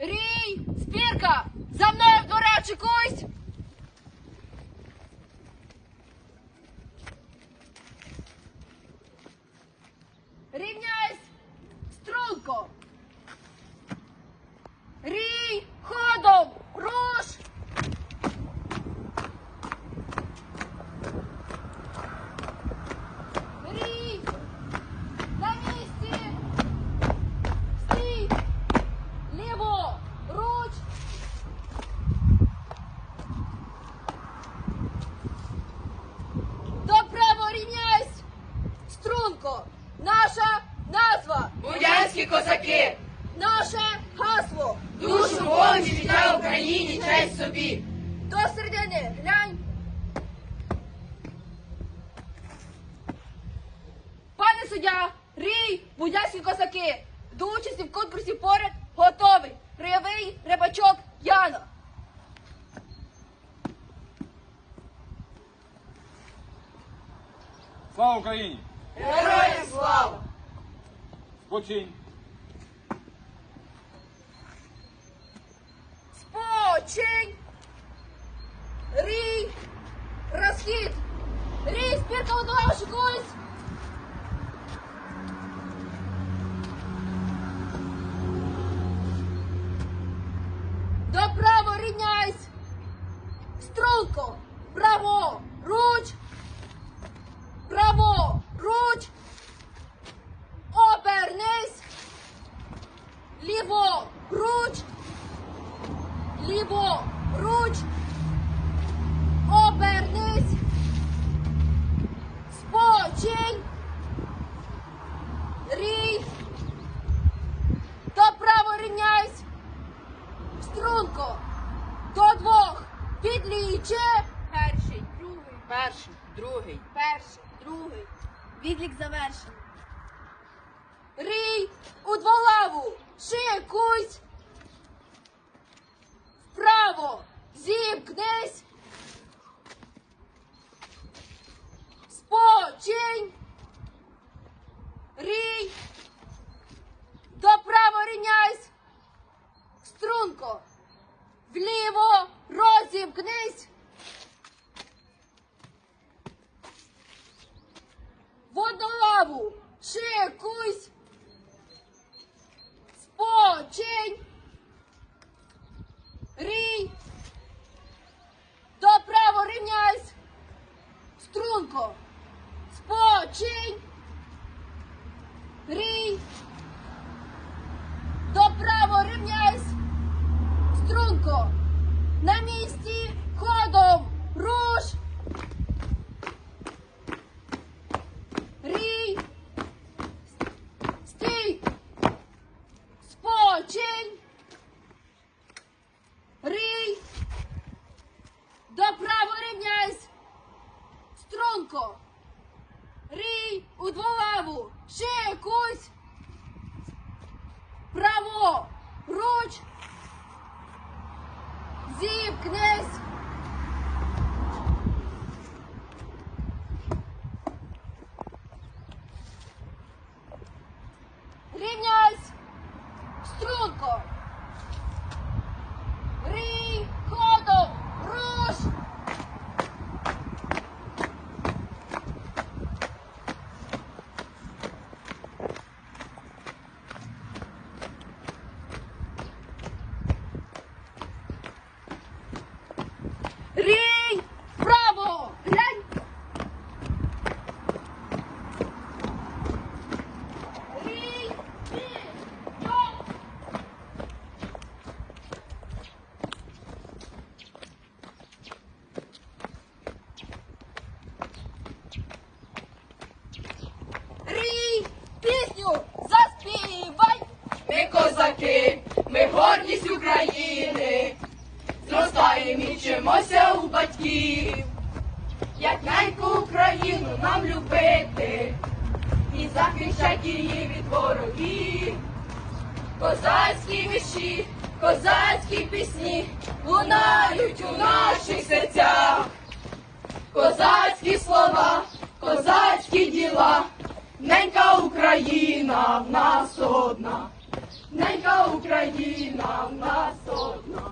Рій! Спірка! За мною в дворах чекусь! Україні, честь собі! До середини глянь! Пане суддя, рій, будянські козаки, до участі в конкурсі поряд готовий. Рейовий рибачок Яна. Слава Україні! Героям слава! Спочинь! Спочинь! Рій! Розхід! Рій, спірка одного шикусь! Доправо рівняйсь! Струнко! Право! Руч! Право! Руч! Обернись! Ліво! Руч! Ліво! Руч! Обернись! Спочинь! Рій! Доправо рівняйсь! Струнко! До двох! Підліче! Перший, другий, Перший, другий. перший, другий. Відлік завершений. Рій! У дволаву! Шикусь! Вправо! Зімкнись! Спочинь! Рій! Доправо рівняйсь! Струнко! Вліво! Розімкнись! В одну лаву! Шикусь! Спочинь! Рій! Доправо рівняйсь! Струнко! Спочинь! Рій! Доправо рівняйсь! Струнко! На місці! Ходом! Руш! Рій! Стій! Спочинь! До Доправо рівняйсь! Струнко! рий У дволаву! Шикусь! Право! Руч! Зімкнись! Рівняйсь! Струнко! України. Зростаємо у батьків. Як неньку Україну нам любити і захищать її від ворогів. Козацькі виші, козацькі пісні лунають у наших серцях. Козацькі слова, козацькі діла, ненька Україна в нас одна, ненька Україна в нас одна.